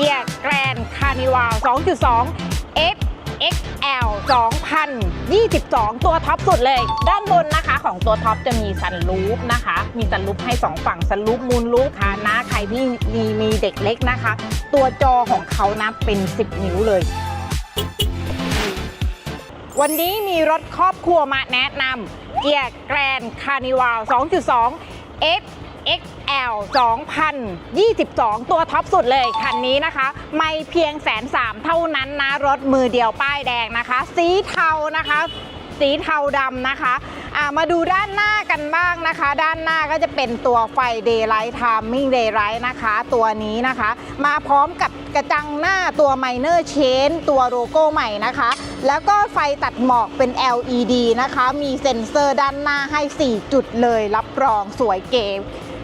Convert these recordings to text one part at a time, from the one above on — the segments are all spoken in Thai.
กียร์แกรนคาร์นิวาล2.2 F XL 2022 ตัวท็อปสุดเลย ด้านบนนะคะของตัวท็อปจะมีซันลูปนะคะ มีซันลูปให้ 2 ฝั่งซันลูปมูลลูปค่ะนะใครที่มีมีเด็กเล็กนะคะ ตัวจอของเขานะเป็น 10 นิ้วเลย วันนี้มีรถครอบครัวมาแนะนำเกียร์แกรนคาร์นิวาล2.2 F XL 2022 ตัวท็อปสุดเลยคันนี้นะคะ ไม่เพียงแสนสามเท่านั้นนะ รถมือเดียวป้ายแดงนะคะ สีเทานะคะ สีเทาดำนะคะมาดูด้านหน้ากันบ้างนะคะ ด้านหน้าก็จะเป็นตัวไฟ Daylight Timing Daylight นะคะ ตัวนี้นะคะ มาพร้อมกับกระจังหน้าตัว Minor Chain ตัวโลโก้ใหม่นะคะ แล้วก็ไฟตัดหมอกเป็น LED นะคะ มีเซ็นเซอร์ด้านหน้าให้ 4 จุดเลย รับรองสวยเก๋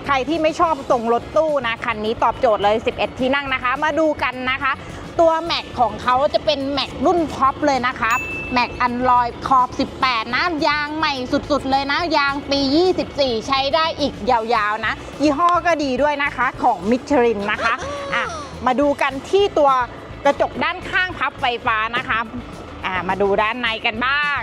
ใครที่ไม่ชอบตรงรถตู้นะคันนี้ตอบโจทย์เลย 11 ที่นั่งนะคะ มาดูกันนะคะ ตัวแม็กของเขาจะเป็นแม็กรุ่นท็อปเลยนะคะแม็กอันลอยขอบ 18 นะ ยางใหม่สุดๆ เลยนะ ยางปี 24 ใช้ได้อีกยาวๆ นะ ยี่ห้อก็ดีด้วยนะคะของมิชลินนะคะอะมาดูกันที่ตัวกระจกด้านข้างพับไฟฟ้านะคะอะมาดูด้านในกันบ้าง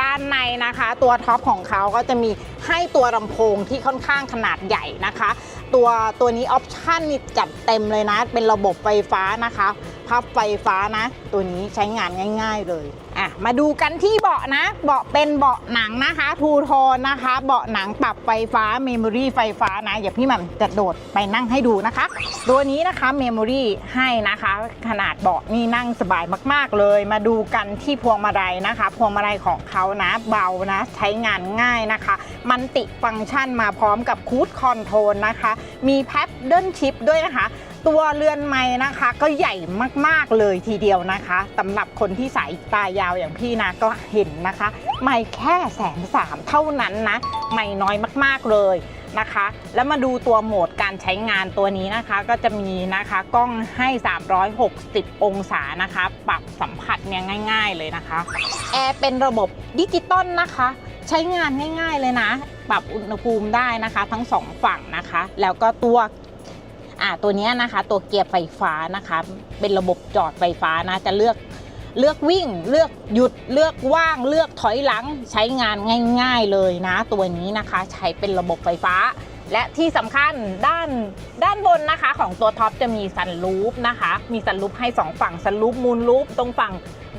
ด้านในนะคะ ตัวท็อปของเขาก็จะมีให้ตัวลำโพงที่ค่อนข้างขนาดใหญ่นะคะ ตัวตัวนี้ออปชั่นนี่จัดเต็มเลยนะ เป็นระบบไฟฟ้านะคะ พับไฟฟ้านะ ตัวนี้ใช้งานง่ายๆเลยอะมาดูกันที่เบาะนะ เบาะเป็นเบาะหนังนะคะ ทูโทนนะคะ เบาะหนังปรับไฟฟ้าเมมโมรี่ไฟฟ้านะอย่าพี่หม่ำจะโดดไปนั่งให้ดูนะคะ ตัวนี้นะคะเมมโมรี่ให้นะคะ ขนาดเบาะนี่นั่งสบายมากๆเลย มาดูกันที่พวงมาลัยนะคะ พวงมาลัยของเขานะเบานะใช้งานง่ายนะคะ มันติฟังก์ชันมาพร้อมกับคูดคอนโทรลนะคะ มีแพดเดิลชิปด้วยนะคะ ตัวเรือนไม้นะคะ ก็ใหญ่มากๆเลยทีเดียวนะคะสำหรับคนที่สายตายาวอย่างพี่นะก็เห็นนะคะ ไม่แค่แสนสามเท่านั้นนะไม่น้อยมากๆเลยนะคะ แล้วมาดูตัวโหมดการใช้งานตัวนี้นะคะ ก็จะมีนะคะกล้องให้ 360 องศานะคะ ปรับสัมผัสเนี่ยง่าย ๆเลยนะคะแอร์เป็นระบบดิจิตอลนะคะ ใช้งานง่าย ๆเลยนะ ปรับอุณหภูมิได้นะคะ ทั้งสองฝั่งนะคะ แล้วก็ตัว อ่าตัวนี้นะคะตัวเกียร์ไฟฟ้านะคะ เป็นระบบจอดไฟฟ้านะจะเลือกเลือกวิ่งเลือกหยุดเลือกว่างเลือกถอยหลังใช้งานง่าย ๆเลยนะ ตัวนี้นะคะใช้เป็นระบบไฟฟ้า และที่สำคัญด้านด้านบนนะคะ ของตัวท็อปจะมีซันลูปนะคะ มีซันลูปให้สองฝั่งซันลูปมูลลูปตรงฝั่ง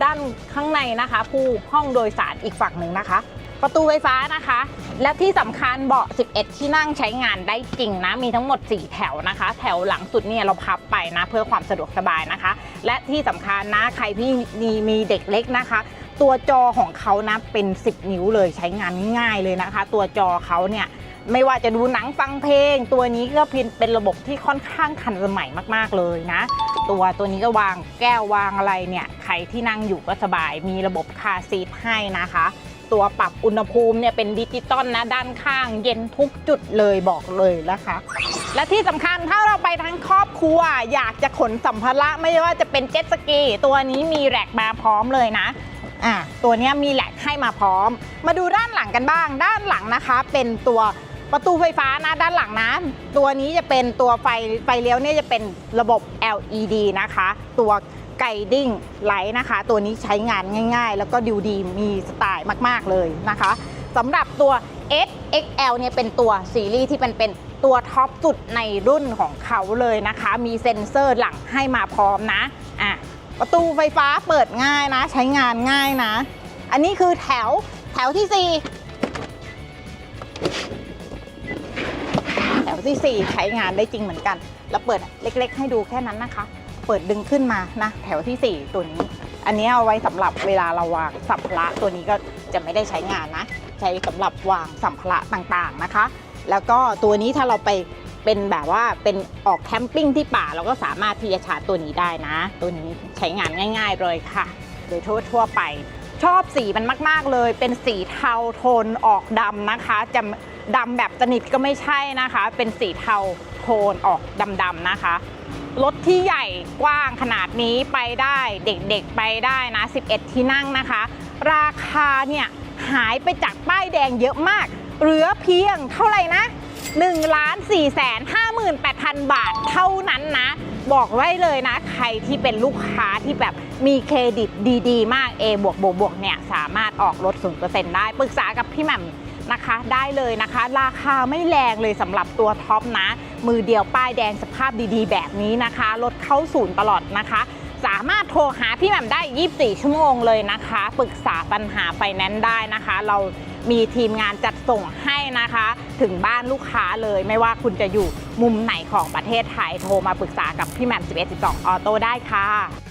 ด้านข้างในนะคะ ผู้ห้องโดยสารอีกฝั่งหนึ่งนะคะ ประตูไฟฟ้านะคะ และที่สำคัญเบาะ 11 ที่นั่งใช้งานได้จริงนะ มีทั้งหมด 4 แถวนะคะ แถวหลังสุดเนี่ยเราพับไปนะ เพื่อความสะดวกสบายนะคะ และที่สำคัญนะ ใครที่มีมีเด็กเล็กนะคะ ตัวจอของเขานะเป็น 10 นิ้วเลยใช้งานง่ายเลยนะคะ ตัวจอเขาเนี่ยไม่ว่าจะดูหนังฟังเพลง ตัวนี้ก็เป็นเป็นระบบที่ค่อนข้างทันสมัยมากๆเลยนะ ตัวตัวนี้ก็วางแก้ววางอะไรเนี่ยใครที่นั่งอยู่ก็สบายมีระบบคาซีทให้นะคะ ตัวปรับอุณหภูมิเนี่ยเป็นดิจิตอลนะด้านข้างเย็นทุกจุดเลยบอกเลยนะคะ และที่สำคัญถ้าเราไปทั้งครอบครัว อยากจะขนสัมภาระไม่ว่าจะเป็นเจ็ตสกี ตัวนี้มีแรกมาพร้อมเลยนะอะตัวนี้มีแหลกให้มาพร้อม มาดูด้านหลังกันบ้าง ด้านหลังนะคะ เป็นตัวประตูไฟฟ้านะด้านหลังนะตัวนี้จะเป็นตัวไฟไฟเลี้ยวเนี่ยจะเป็นระบบ LED นะคะ ตัว ไกดิ้งไลท์นะคะ ตัวนี้ใช้งานง่าย ๆ แล้วก็ดูดีมีสไตล์มากๆเลยนะคะสำหรับตัว SXL เนี่ยเป็นตัวซีรีส์ที่เป็นเป็นตัวท็อปสุดในรุ่นของเขาเลยนะคะ มีเซ็นเซอร์หลังให้มาพร้อมนะอะประตูไฟฟ้าเปิดง่ายนะ ใช้งานง่ายนะ อันนี้คือแถวแถวที่ 4 แถวที่ 4 ใช้งานได้จริงเหมือนกัน แล้วเปิดเล็กๆ ให้ดูแค่นั้นนะคะ เปิดดึงขึ้นมานะแถวทีสี่ 4 ตัวนี้ อันนี้เอาไว้สำหรับเวลาเราวางสัมภาระตัวนี้ก็จะไม่ได้ใช้งานนะ ใช้สำหรับวางสัมภาระต่างๆนะคะ แล้วก็ตัวนี้ถ้าเราไปเป็นแบบว่าเป็นออกแคมปิ้งที่ป่าเราก็สามารถที่จะชาร์จตัวนี้ได้นะ ตัวนี้ใช้งานง่าย ๆ เลยค่ะ โดยทั่วๆไป ชอบสีมันมาก ๆเลย เป็นสีเทาโทนออกดำนะคะจะดำแบบสนิทก็ไม่ใช่นะคะ เป็นสีเทาโทนออกดำๆนะคะ รถที่ใหญ่กว้างขนาดนี้ไปได้เด็กๆไปได้นะ 11 ที่นั่งนะคะ ราคาเนี่ยหายไปจากป้ายแดงเยอะมาก เหลือเพียงเท่าไหร่นะ1ล้าน4แสน58,000 บาทเท่านั้นนะ บอกไว้เลยนะ ใครที่เป็นลูกค้าที่แบบมีเครดิตดี ๆ มาก A บวกบวกบวกเนี่ย สามารถออกรถ0%ได้ ปรึกษากับพี่แหม่ม นะคะ ได้เลยนะคะ ราคาไม่แรงเลยสำหรับตัวท็อปนะ มือเดียวป้ายแดงสภาพดีๆ แบบนี้นะคะรถเข้าศูนย์ตลอดนะคะ สามารถโทรหาพี่แหม่มได้ 24 ชั่วโมงเลยนะคะปรึกษาปัญหาไฟแนนซ์ได้นะคะ เรามีทีมงานจัดส่งให้นะคะ ถึงบ้านลูกค้าเลยไม่ว่าคุณจะอยู่มุมไหนของประเทศไทยโทรมาปรึกษากับพี่แหม่ม11 12 ออโต้ได้ค่ะ